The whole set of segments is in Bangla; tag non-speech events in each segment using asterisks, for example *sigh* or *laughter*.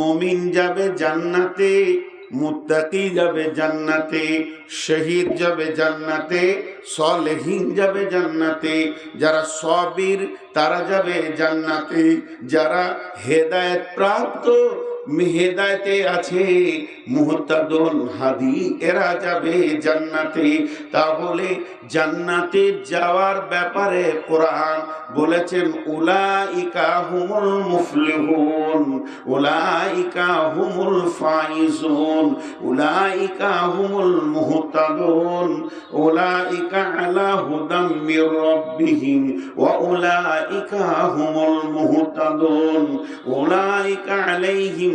মুমিন যাবে জান্নাতে, মুত্তাকি যাবে জান্নাতে, শহীদ যাবে জান্নাতে, সলেহীন যাবে জান্নাতে, যারা সবির তারা যাবে জান্নাতে, যারা হেদায়ত প্রাপ্ত হেদায়তে আছে মুহতাদুল হাদি, এরা যাবে জান্নাতে। তাহলে জান্নাতে যাওয়ার ব্যাপারে কোরআন বলেছেন, উলাইকা হুমুল মুফলিহুন, উলাইকা হুমুল ফাইজুন, উলাইকা হুমুল মুহতাদুন, উলাইকা আলা হুদাম মির রাব্বিহিম, ওয়া উলাইকা হুমুল মুহতাদুন, উলাইকা আলাইহিম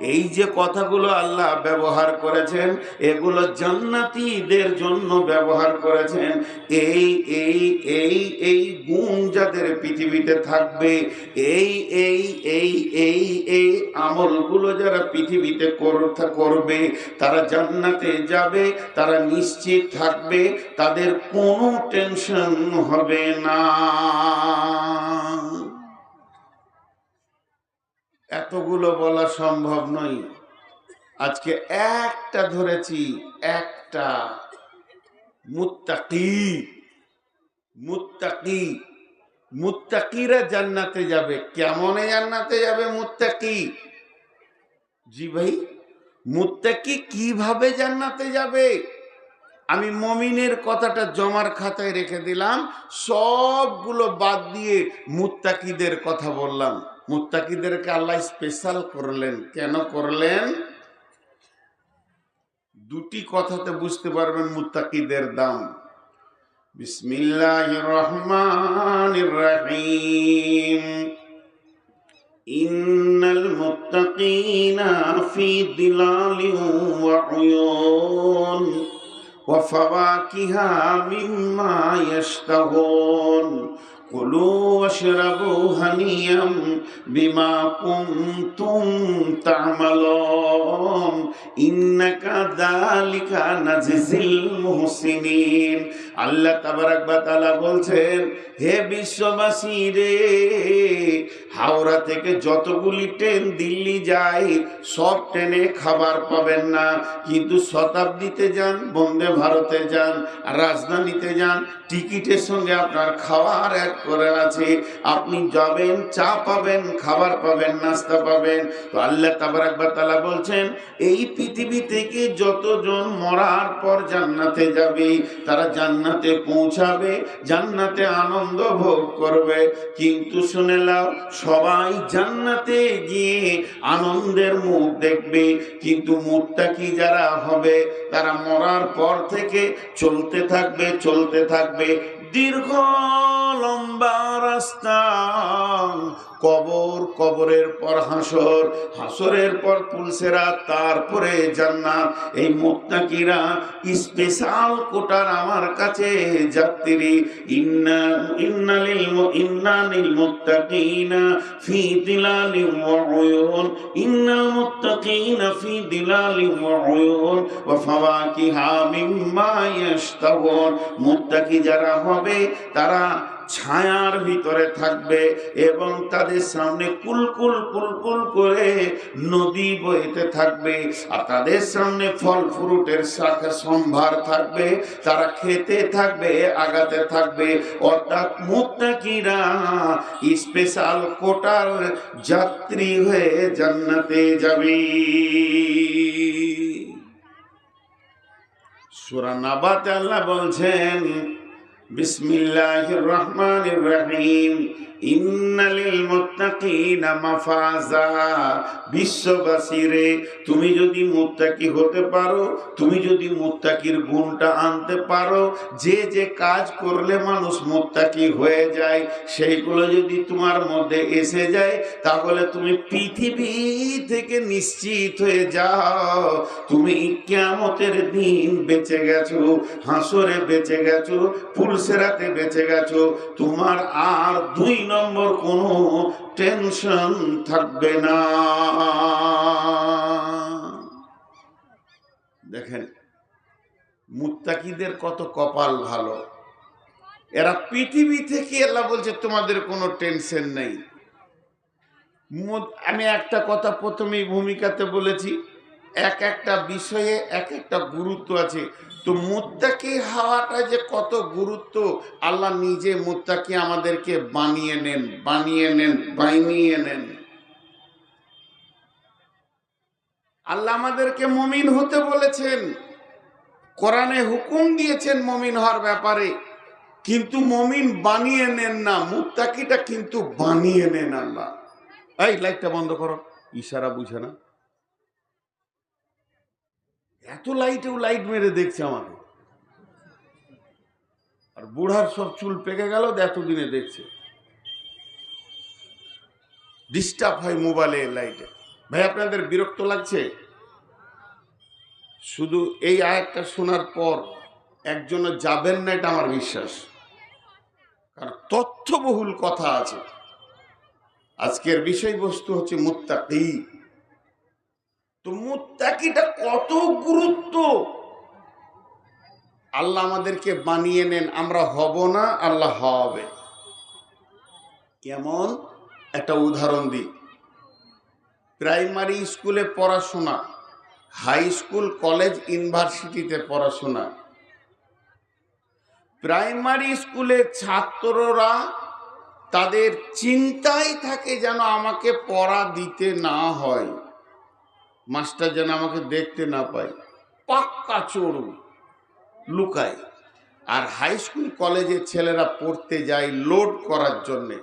এই যে কথাগুলো আল্লাহ ব্যবহার করেছেন, এগুলো জান্নাতীদের জন্য ব্যবহার করেছেন। এই এই এই এই গুণ যাদের পৃথিবীতে থাকবে, এই এই এই এই এই আমলগুলো যারা পৃথিবীতে কর- করবে, তারা জান্নাতে যাবে, তারা নিশ্চিত থাকবে, তাদের কোনো টেনশন হবে না। এতগুলো বলা সম্ভব নয়। আজকে একটা ধরেছি, একটা। মুত্তাকি মুত্তাকি, মুত্তাকিরা জান্নাতে যাবে। কেমনে জান্নাতে যাবে মুত্তাকি? জি ভাই মুত্তাকি কীভাবে জান্নাতে যাবে? আমি মমিনের কথাটা জমার খাতায় রেখে দিলাম, সবগুলো বাদ দিয়ে মুত্তাকিদের কথা বললাম। মুত্তাকিদেরকে আল্লাহ স্পেশাল করলেন। কেন করলেন? দুটি কথাতে বুঝতে পারবেন মুত্তাকিদের দাম। বিসমিল্লাহ রহমান রহিম। إن المتقين في ظلال وعيون وفواكه مما يشتهون كلوا واشربوا هنيئا بما كنتم تعملون إنك ذلك نجزي المحسنين আল্লাহ তাবারাক বা বলছেন, হে বিশ্ববাসী রে, হাওড়া থেকে যতগুলি ট্রেন দিল্লি যায়, সব ট্রেনে খাবার পাবেন না। কিন্তু শতাব্দীতে যান, বন্দে ভারতে যান, রাজধানীতে যান, টিকিটের সঙ্গে আপনার খাবার এক করে আছে। আপনি যাবেন, চা পাবেন, খাবার পাবেন, নাস্তা পাবেন। তো আল্লাহ তাবারাক বা বলছেন, এই পৃথিবী থেকে যতজন মরার পর জান্নাতে যাবে, তারা জান্নাতে পৌঁছাবে, জান্নাতে আনন্দ ভোগ করবে। কিন্তু শুনে নাও, সবাই জান্নাতে গিয়ে আনন্দের মুখ দেখবে। কিন্তু মুখটা কি যারা হবে, তারা মরার পর থেকে চলতে থাকবে চলতে থাকবে দীর্ঘ লম্বা কবর, কবরের পর হাসর, হাসরের পর পুলসেরা, তারপরে জান্নাত। এই মুত্তাকিরা স্পেশাল কোটার আমার কাছে যাত্রী। ইন্না ইন্নালিল মুত্তাকিনা ফি দিলালিন ওয়া ইন্নাল মুত্তাকিনা ফি দিলালিন ওয়া ওয়া ফাওয়াকিহা মিম্মা মুত্তাকি যারা হবে, তারা ছায়ার ভিতরে থাকবে এবং তাদের সামনে কুলকুল কুলকুল করে নদী বইতে থাকবে। আর তাদের সামনে ফল ফ্রুটের শাখা সম্ভার থাকবে। তারা খেতে থাকবে, আগাতে থাকবে। অর্থাৎ মুত্তাকিরা স্পেশাল কোটার যাত্রী হয়ে জান্নাতে যাবে। সূরা নাবাতে আল্লাহ বলছেন বিসমিল্লাহির রহমানির রহিম ইন্নালিল মুত্তাকিনা মাফাজা তুমি যদি মুত্তাকি হতে পারো, তুমি যদি মুত্তাকির গুণটা আনতে পারো, যে যে কাজ করলে মানুষ মুত্তাকি হয়ে যায়, সেইগুলো যদি তোমার মধ্যে এসে যায়, তাহলে তুমি পৃথিবী থেকে নিশ্চিত হয়ে যাও। তুমি কিয়ামতের দিন বেঁচে গেছো, হাসরে বেঁচে গেছো পুলসেরাতে বেঁচে গেছো, তোমার আর দুই নম্বর কোনো টেনশন থাকবে না। দেখেন, মুত্তাকিদের কত কপাল ভালো। এরা পৃথিবী থেকে আল্লাহ বলছে, তোমাদের কোনো টেনশন নেই। আমি একটা কথা প্রথমেই ভূমিকাতে বলেছি, এক একটা বিষয়ে এক একটা গুরুত্ব আছে। তো মুত্তাকি হাওয়াটা যে কত গুরুত্ব, আল্লাহ নিজে মুত্তাকি আমাদেরকে বানিয়ে নেন বানিয়ে নেন বানিয়ে নেন। আল্লাহ আমাদেরকে মমিন হতে বলেছেন। কোরআনে হুকুম দিয়েছেন মমিন হওয়ার ব্যাপারে, কিন্তু মমিন বানিয়ে নেন না, মুত্তাকিটা কিন্তু বানিয়ে নেন আল্লাহ। এই লাইটটা বন্ধ করো, ইশারা বুঝে না। এত লাইটেও লাইট মেরে দেখছে আমাকে। আর বুড়ার সব চুল পেকে গেল এতদিনে দেখছে। ডিস্টার্ব হয় মোবাইলে লাইটে ভাই, আপনাদের বিরক্ত লাগছে? শুধু এই আয়াতটা শোনার পর একজন যাবেন না, এটা আমার বিশ্বাস। কারণ তথ্যবহুল কথা আছে। আজকের বিষয়বস্তু হচ্ছে মুত্তাকি। তো মুত্তাকিটা কত গুরুত্ব? আল্লাহ আমাদেরকে বানিয়ে নেন, আমরা হব না, আল্লাহ হবে। কেমন? একটা উদাহরণ দিই। প্রাইমারি স্কুলে পড়াশোনা, হাই স্কুল, কলেজ, ইউনিভার্সিটিতে পড়াশোনা। প্রাইমারি স্কুলের ছাত্ররা তাদের চিন্তাই থাকে যেন আমাকে পড়া দিতে না হয়। মাস্টার যেন আমাকে দেখতে না পায়। পাক্কা চড়ু লুকায়। আর হাই স্কুল কলেজের ছেলেরা পড়তে যায় লোড করার জন্যে।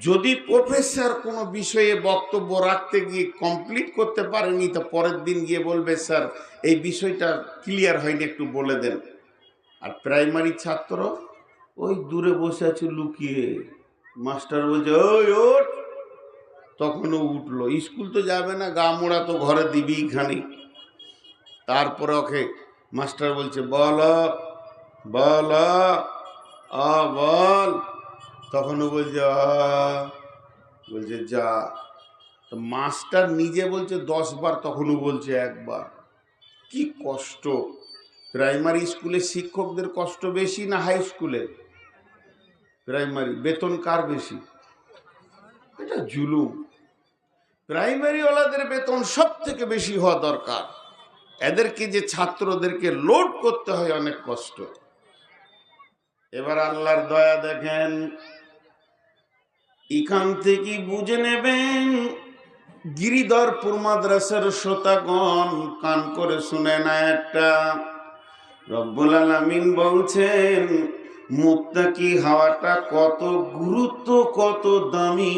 যদি প্রফেসর কোনো বিষয়ে বক্তব্য রাখতে গিয়ে কমপ্লিট করতে পারেনি, তো পরের দিন গিয়ে বলবে স্যার এই বিষয়টা ক্লিয়ার হয়নি, একটু বলে দেন। আর প্রাইমারি ছাত্র ওই দূরে বসে আছে, লুকিয়ে। মাস্টার বলছে, ওই, ওঠ। তখনও উঠল। স্কুল তো যাবে না, গা মোড়া তো ঘরে দিবি খানি তারপরে ওকে মাস্টার বলছে, বল বল, আ, বল। তখনও বলছে বলছে, যা। তো মাস্টার নিজে বলছে, দশ বার তখনও বলছে একবার। কি কষ্ট! প্রাইমারি স্কুলে শিক্ষকদের কষ্ট বেশি না হাই স্কুলে? প্রাইমারি, বেতন কার বেশি? এটা জুলুম। প্রাইমারিওয়ালাদের বেতন সব থেকে বেশি হওয়া দরকার। এদেরকে যে ছাত্রদেরকে লোড করতে হয় অনেক কষ্ট। এবার আল্লাহর দয়া দেখেন, এখান থেকে বুঝে নেবেন, গিরিধরপুর মাদ্রাসার শ্রোতাগণ কান করে শুনে না একটা। রব্বুল আলামিন বলছেন, মুত্তাকি হাওয়াটা কত গুরুত্ব, কত দামি।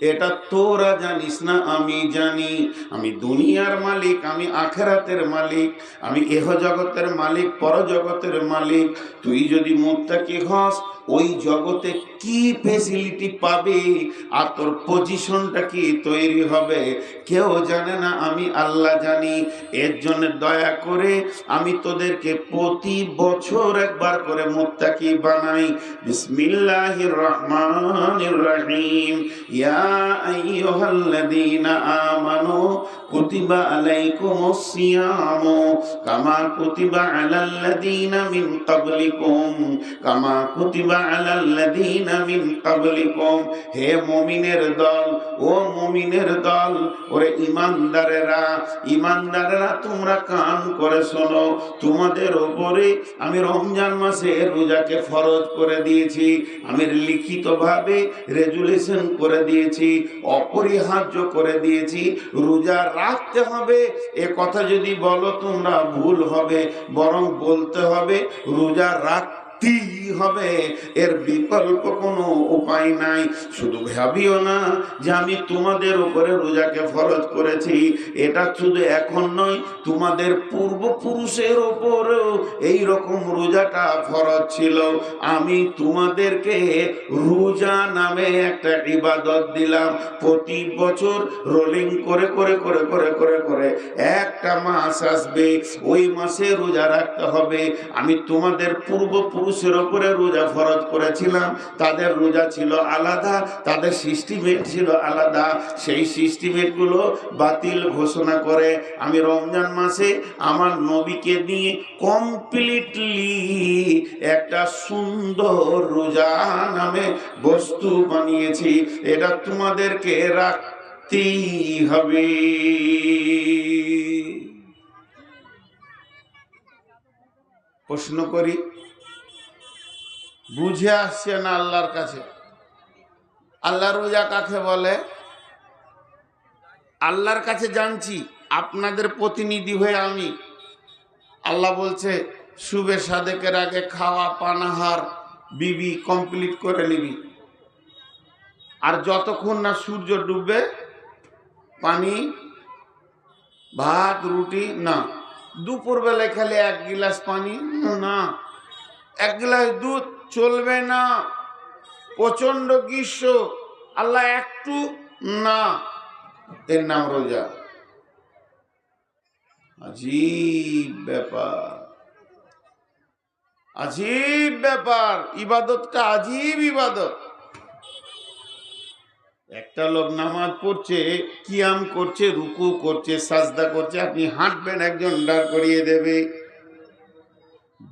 এটা তোরা জানিস না, আমি জানি। আমি দুনিয়ার মালিক, আমি আখেরাতের মালিক, আমি এহ জগতের মালিক পর জগতের মালিক। তুই যদি মুক্তাকি হস ওই জগতে কি ফেসিলিটি পাবে? আর তোর পজিশনটা কি তৈরি হবে? কেউ জানে না, আমি আল্লাহ জানি। এর জন্য দয়া করে আমি তোদেরকে প্রতি বছর একবার করে মুত্তাকি বানাই। বিসমিল্লাহির রহমানির রহিম। ইয়া আইয়ুহাল্লাযীনা আমানু কুতিবা আলাইকুমুস কামা কুতিবা আলাল্লাযীনা মিন কামা কুতিবা আমি রমজান মাসে রোজাকে ফরজ করে দিয়েছি, আমি লিখিতভাবে রেজুলেশন করে দিয়েছি, অপরিহার্য করে দিয়েছি। রোজা রাখতে হবে, এ কথা যদি বলো তোমরা ভুল হবে, বরং বলতে হবে, রোজা রাখ রাখতেই হবে, এর বিকল্প কোনো উপায় নাই। শুধু ভাবিও না যে আমি তোমাদের উপরে রোজাকে ফরজ করেছি, এটা শুধু এখন নয়, তোমাদের পূর্বপুরুষের ওপরেও এই রকম রোজাটা ফরজ ছিল। আমি তোমাদেরকে রোজা নামে একটা ইবাদত দিলাম। প্রতি বছর রোলিং করে করে করে করে করে করে একটা মাস আসবে, ওই মাসে রোজা রাখতে হবে। আমি তোমাদের পূর্বপুরুষ পুরুষের ওপরে রোজা ফরজ করেছিলাম। তাদের রোজা ছিল আলাদা, তাদের সিস্টিমেট ছিল আলাদা। সেই সিস্টেমেটগুলো বাতিল ঘোষণা করে, আমি রমজান মাসে আমার নবীকে নিয়ে কমপ্লিটলি একটা সুন্দর রোজা নামে বস্তু বানিয়েছি। এটা তোমাদেরকে রাখতেই হবে। প্রশ্ন করি বুঝে আসছে না আল্লাহর কাছে। আল্লাহ রোজা কাকে বলে? আল্লাহর কাছে জানছি, আপনাদের প্রতিনিধি হয়ে আমি। আল্লাহ বলছে, শুভে সাদেকের আগে খাওয়া পানাহার বিবি কমপ্লিট করে নিবি। আর যতক্ষণ না সূর্য ডুববে, পানি, ভাত, রুটি, না। দুপুর বেলায় খালি এক গিলাস পানি না। এক গিলাস দুধ চলবে না। প্রচণ্ড গ্রীষ্ম। আল্লাহ একটু না। এর নাম রোজা। আজীব ব্যাপার। আজীব ব্যাপার। ইবাদতটা আজীব ইবাদত। একটা লোক নামাজ পড়ছে, কিয়াম করছে, রুকু করছে, সাজদা করছে, আপনি হাঁটবেন, একজন দাঁড় করিয়ে দেবে।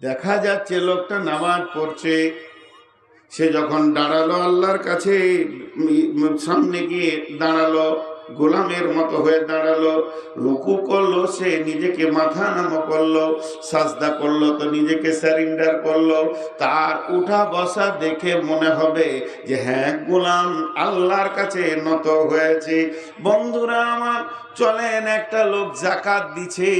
দেখা যাচ্ছে লোকটা নামাজ পড়ছে। সে যখন দাঁড়াল আল্লাহর কাছে সামনে গিয়ে দাঁড়াল। গোলামের মতো হয়ে দাঁড়াল। রুকু করল সে, নিজেকে মাথা নামো করল, সাজদা করল, তো নিজেকে স্যারেন্ডার করল। তার উঠা বসা দেখে মনে হবে যে হ্যাঁ গোলাম আল্লাহর কাছে নত হয়েছে। বন্ধুরা আমার, চলেন একটা লোক জাকাত দিছে।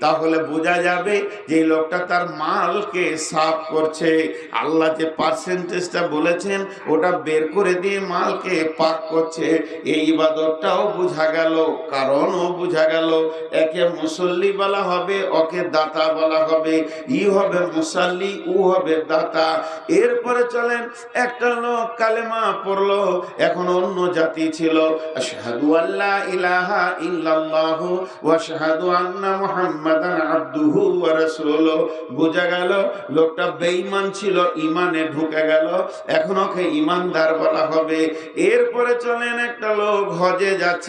তাহলে বোঝা যাবে যে লোকটা তার মালকে সাফ করছে। আল্লাহ যে পার্সেন্টেজটা বলেছেন, ওটা বের করে দিয়ে মালকে পাক করছে। এই ইবাদতটাও বোঝা গেল, কারণও বোঝা গেল, একে মুসল্লি বলা হবে, ওকে দাতা বলা হবে, ই হবে মুসাল্লি ও হবে দাতা। এরপরে চলেন, একটা লোক কালেমা পড়ল, এখন অন্য জাতি ছিল। আল্লাহ ইলাহা ইল্লাল্লাহু ওয়া আন্না মুহাম্মাদান ওয়া বোঝা গেল, লোকটা বেঈমান ছিল ইমানে ঢুকে গেল, এখন ওকে ইমানদার বলা হবে। এরপরে চলেন, একটা লোক হজে যাচ্ছে।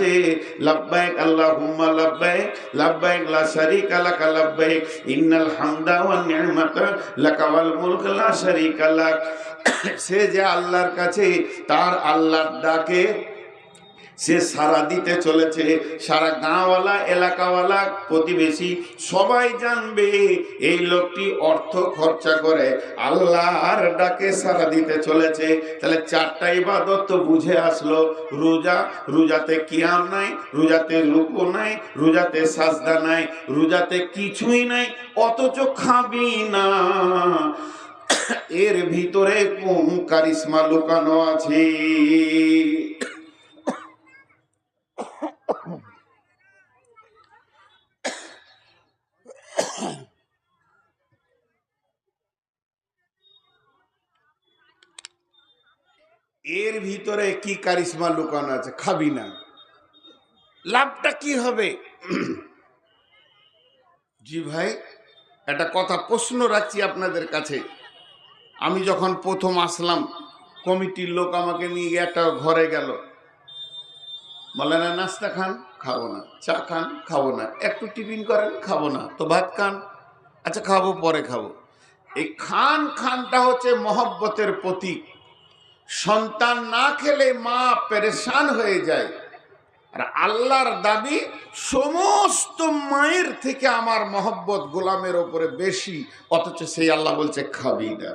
লাব্বাইক আল্লাহুম্মা লাব্বাইক লাব্বাইক লা শারীকা লাকা লাব্বাইক ইন্নাল হামদা ওয়ান নি'মাতা লাকা ওয়াল মুলক, লা শারীকা লাক। *coughs* সে যে আল্লাহর কাছে, তার আল্লাহর ডাকে সে সারা দিতে চলেছে। সারা গাঁওয়ালা, এলাকাওয়ালা, প্রতিবেশী সবাই জানবে, এই লোকটি অর্থ খরচা করে আল্লাহর ডাকে সারা দিতে চলেছে। তাহলে চারটা ইবাদত তো বুঝে আসলো। রোজা, রোজাতে কিয়াম নাই, রোজাতে রুকু নাই, রোজাতে সাজদা নাই, রোজাতে কিছুই নাই, অথচ খাবি না। এর ভিতরে কোন কারিশমা লুকানো আছে? এর ভিতরে কি কারিশমা লুকানো আছে? খাবি না। লাভটা কি হবে? জি ভাই, একটা কথা প্রশ্ন রাখছি আপনাদের কাছে। আমি যখন প্রথম আসলাম, কমিটির লোক আমাকে নিয়ে গিয়ে একটা ঘরে গেল। বলে না নাস্তা খান? খাব না। চা খান? খাব না। একটু টিফিন করেন? খাব না। তো ভাত খান? আচ্ছা খাব, পরে খাব। এই খান খানটা হচ্ছে মহব্বতের প্রতীক। সন্তান না খেলে মা পেরেশান হয়ে যায়। আর আল্লাহর দাবি, সমস্ত মায়ের থেকে আমার মহব্বত গোলামের ওপরে বেশি, অথচ সেই আল্লাহ বলছে খাবি না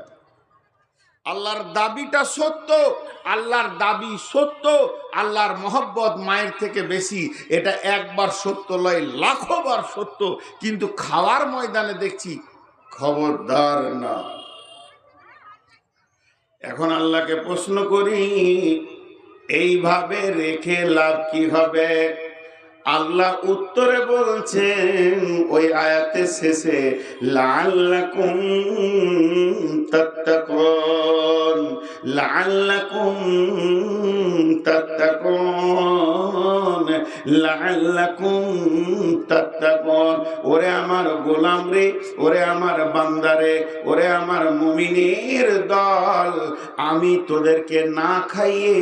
আল্লাহর দাবিটা সত্য, আল্লাহর দাবি সত্য, আল্লাহর মহব্বত মায়ের থেকে বেশি। এটা একবার সত্য লয় লাখো বার সত্য। কিন্তু খাওয়ার ময়দানে দেখছি, খবরদার না। এখন আল্লাহকে প্রশ্ন করি এইভাবে রেখে লাভ কি হবে? আল্লাহ উত্তরে বলছেন, ওই আয়াতের শেষে লাল্লাকুম লাল্লাকুম তাত্তাকুন ওরে আমার গোলাম রে, ওরে আমার বান্দারে ওরে আমার মুমিনের দল, আমি তোদেরকে না খাইয়ে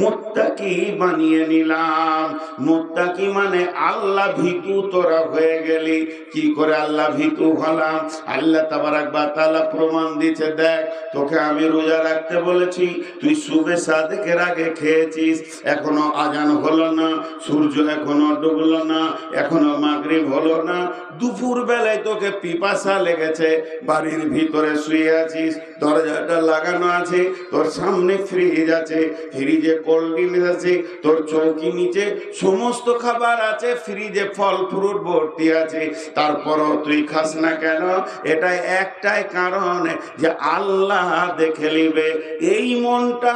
মুত্তাকি বানিয়ে নিলাম, মুত্তাকি মানে আল্লাহ ভীতু তোরা হয়ে গেলি। কি করে আল্লাহ ভীতু হলাম? আল্লাহ তাবারাক বা তাআলা প্রমাণ দিচ্ছে দেখ, তোকে আমি রোজা রাখতে বলেছি, তুই সুবে সাদেকের আগে খেয়েছিস, এখনও আজান হলো না, সূর্য এখনও ডুবলো না, এখনও মাগরিব হলো না দুপুর বেলায় তোকে পিপাসা লেগেছে, বাড়ির ভিতরে শুয়ে আছিস দরজাটা লাগানো আছে, তোর সামনে ফ্রিজ আছে ফ্রিজে কোল্ড ড্রিঙ্কস আছে, তোর চৌকি নিচে সমস্ত খাবার আছে ফ্রিজে ফল ফ্রুট ভর্তি আছে। তারপরও তুই খাস না কেন? এটা একটাই কারণ যে আল্লাহ দেখে নিবে। এই মনটা,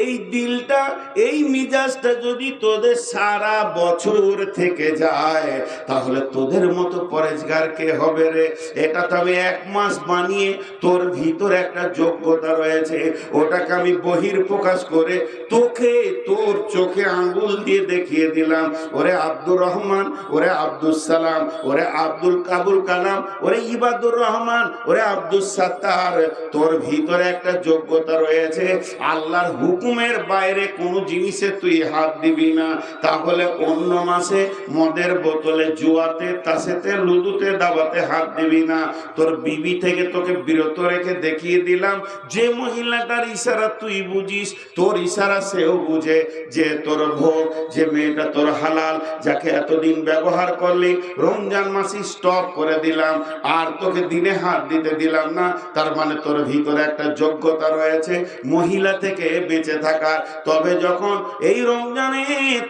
এই দিলটা, এই মিজাজটা যদি তোদের সারা বছর থেকে যায়, তাহলে তোদের মতো পরেজগার কে হবে রে। এটা তো আমি এক মাস বানিয়ে তোর ভিতরে একটা যোগ্যতা রয়েছে, ওটাকে আমি বহির প্রকাশ করে তোকে, তোর চোখে আঙ্গুল দিয়ে দেখিয়ে দিলাম। ওরে আব্দুর রহমান, ওরে আব্দুল সালাম, ওরে আব্দুল কাবুল কালাম, ওরে ইবাদুর রহমান, ওরে আব্দুল সাত্তার। তোর ভিতরে একটা যোগ্যতা রয়েছে, আল্লাহর হুকুমের বাইরে কোনো জিনিসে তুই হাত দিবি না। তাহলে অন্য মাসে মদের বোতলে জুয়াতে, তাসেতে, লুদুতে দাবাতে হাত দিবি না। তোর বিবি থেকে তোকে বিরত রেখে দেখিয়ে দিলাম। যে মহিলাটার ইশারা তুই বুঝিস, তোর ইশারা সেও বুঝে যে তোর ভোগ, যে মেয়েটা তোর হালাল, যাকে এতদিন ব্যবহার করলি, রমজান মাসে স্টপ করে দিলাম, আর তোকে দিনে হাত দিতে দিলাম না। তার মানে তোর ভিতরে একটা যোগ্যতা রয়েছে, মহিলা থেকে বেঁচে থাকার। তবে যখন এই রমজানে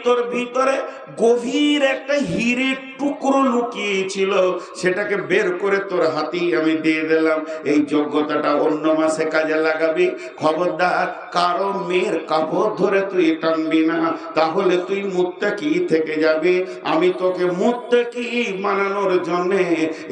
তোর ভিতরে গভীর একটা হিরের টুকরো লুকিয়ে ছিল সেটাকে বের করে তোর হাতেই আমি দিয়ে দিলাম। এই যোগ্যতাটা অন্য মাসে কাজে লাগাবি। খবরদার, কারও মেয়ের কাপড় ধরে তুই টানবি না, তাহলে তুই মুত্তাকি থেকে যাবি। আমি তোকে মুত্তাকি বানানোর জন্যে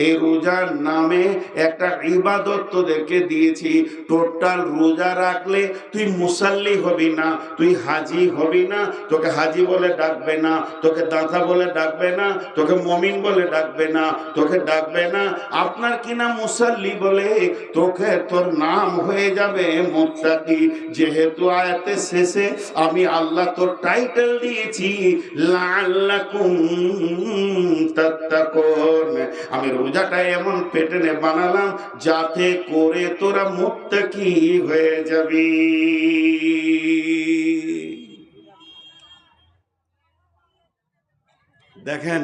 এই রোজার নামে একটা ইবাদত তোদেরকে দিয়েছি। টোটাল রোজা রাখলে তুই মুসাল্লি হবি না, তুই হাজি হবি না। তোকে হাজি বলে ডাকবে না, তোকে দাঁতা বলে ডাকবে না, তোকে মমিন বলে ডাকবে না, তোকে ডাকবে না। আপনার কিনা মুসাল্লি বলে? তোকে তোর নাম হয়ে যাবে মুত্তাকি। যেহেতু আয়াতে শেষে আমি আল্লাহ তোর টাইটেল দিয়েছি আমি রোজাটা এমন পেটেনে বানালাম যাতে করে তোরা মুত্তাকি হয়ে যাবি। দেখেন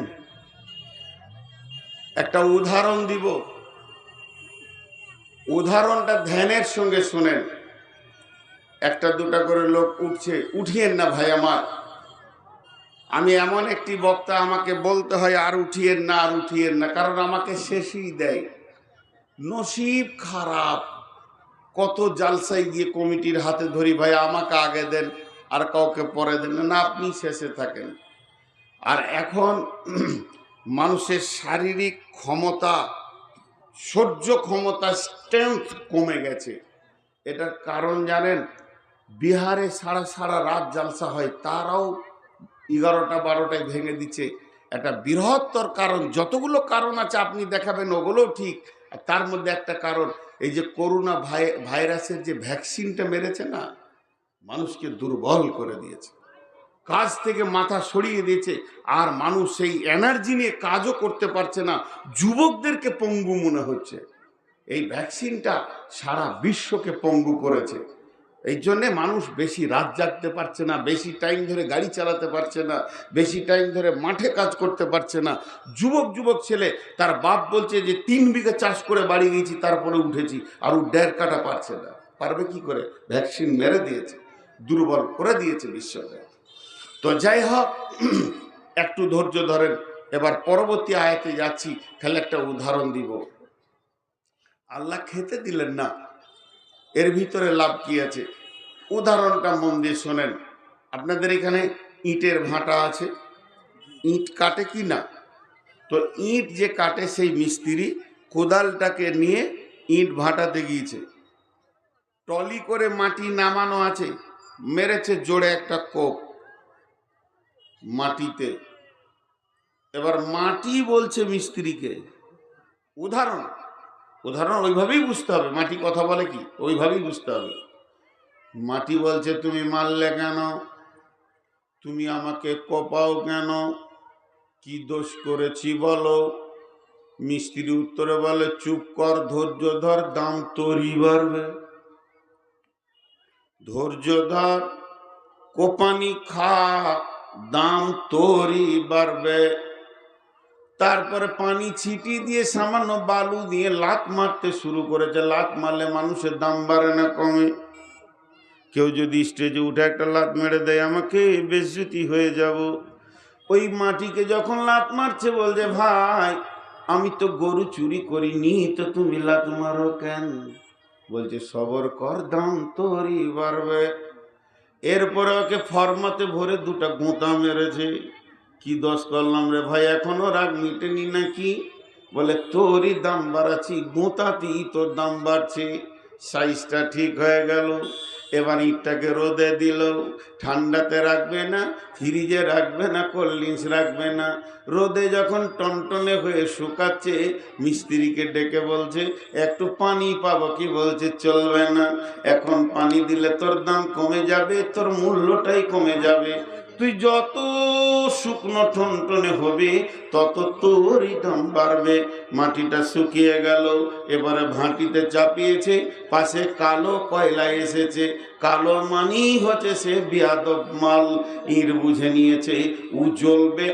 একটা উদাহরণ দিব। উদাহরণটা ধ্যানের সঙ্গে শোনেন। একটা দুটা করে লোক উঠছে, উঠিয়েন না ভাই আমার। আমি এমন একটি বক্তা, আমাকে বলতে হয় আর উঠিয়েন না, আর উঠিয়েন না, কারণ আমাকে শেষই দেয়। নসিব খারাপ। কত জালসাই গিয়ে কমিটির হাতে ধরি, ভাই আমাকে আগে দেন, আর কাউকে পরে দেন না, আপনি শেষে থাকেন। আর এখন মানুষের শারীরিক ক্ষমতা, সহ্য ক্ষমতা স্ট্রেংথ কমে গেছে। এটার কারণ জানেন, বিহারে সারা সারা রাত জালসা হয়, তারাও এগারোটা বারোটায় ভেঙে দিচ্ছে। একটা বৃহত্তর কারণ, যতগুলো কারণ আছে আপনি দেখাবেন, ওগুলোও ঠিক। আর তার মধ্যে একটা কারণ, এই যে করোনা ভাই, ভাইরাসের যে ভ্যাকসিনটা মেরেছে না, মানুষকে দুর্বল করে দিয়েছে। কাজ থেকে মাথা সরিয়ে দিয়েছে। আর মানুষ সেই এনার্জি নিয়ে কাজও করতে পারছে না। যুবকদেরকে পঙ্গু মনে হচ্ছে। এই ভ্যাকসিনটা সারা বিশ্বকে পঙ্গু করেছে। এই জন্যে মানুষ বেশি রাত জাগতে পারছে না, বেশি টাইম ধরে গাড়ি চালাতে পারছে না, বেশি টাইম ধরে মাঠে কাজ করতে পারছে না। যুবক যুবক ছেলে, তার বাপ বলছে যে, তিন বিঘা চাষ করে বাড়ি গিয়েছি, তারপরে উঠেছি। আর ও ডের কাটা পারছে না। পারবে কি করে? ভ্যাকসিন মেরে দিয়েছে, দুর্বল করে দিয়েছে বিশ্বকে। তো যাই হোক, একটু ধৈর্য ধরেন। এবার পরবর্তী আয়াতে যাচ্ছি, খালি একটা উদাহরণ দিব। আল্লাহ খেতে দিলেন না, এর ভিতরে লাভ কি আছে? উদাহরণটা মন দিয়ে শোনেন। আপনাদের এখানে ইটের ভাঁটা আছে। ইট কাটে কি না? তো ইট যে কাটে সেই মিস্ত্রি কোদালটাকে নিয়ে ইট ভাঁটাতে গিয়েছে। টলি করে মাটি নামানো আছে, মেরেছে জোরে একটা কোপ। মাটিতে। এবার মাটি বলছে মিস্ত্রিকে। উদাহরণ। উদাহরণ ওইভাবেই বুঝতে হবে। মাটি কথা বলে কি? ওইভাবেই বুঝতে হবে। মাটি বলছে, তুমি মারলে কেন? তুমি আমাকে কপাও কেন? কি দোষ করেছি বলো? মিস্ত্রি উত্তরে বলে, চুপ কর, ধৈর্য ধর, দাম তোরই বাড়বে। ধৈর্য ধর, কোপানি খা দাম তোরই বাড়বে। তারপরে পানি ছিটি দিয়ে, সামান্য বালু দিয়ে লাত মারতে শুরু করেছে। লাত মারলে মানুষের দাম বাড়ে না কমে। কেউ যদি স্টেজে উঠে একটা লাত মেরে দেয়, আমাকে বেজ্জুতি হয়ে যাব। ওই মাটিকে যখন লাত মারছে, বলছে, ভাই, আমি তো গরু চুরি করিনি, তো তুমি লাত মারো কেন? বলছে, সবর কর, দাম তোরই বাড়বে। এরপরে ওকে ফরমাতে ভরে দুটা গোঁতা মেরেছে। কি দশ করলাম রে ভাই, এখনও রাগ মিটেনি নাকি? বলে, তোরই দাম বাড়াচ্ছি, গোঁতাতেই তোর দাম বাড়ছে, সাইজটা ঠিক হয়ে গেল। এবার ইটটাকে রোদে দিল। ঠান্ডাতে রাখবে না, ফ্রিজে রাখবে না কোল্ড ড্রিঙ্কস রাখবে না। রোদে যখন টনটনে হয়ে শুকাচ্ছে, মিস্ত্রিকে ডেকে বলছে, একটু পানি পাবো কি? বলছে, চলবে না। এখন পানি দিলে তোর দাম কমে যাবে, তোর মূল্যটাই কমে যাবে। তুই যত শুকনো ঠনটনে হবে, তত তোরই দাম বাড়বে। মাটিটা শুকিয়ে গেল, এবারে ভাঁটিতে চাপিয়েছে, পাশে কালো কয়লা এসেছে। কালো মানি হচ্ছে সে বিয়াদব মাল। ইর বুঝে নিয়েছে উ জ্বলবে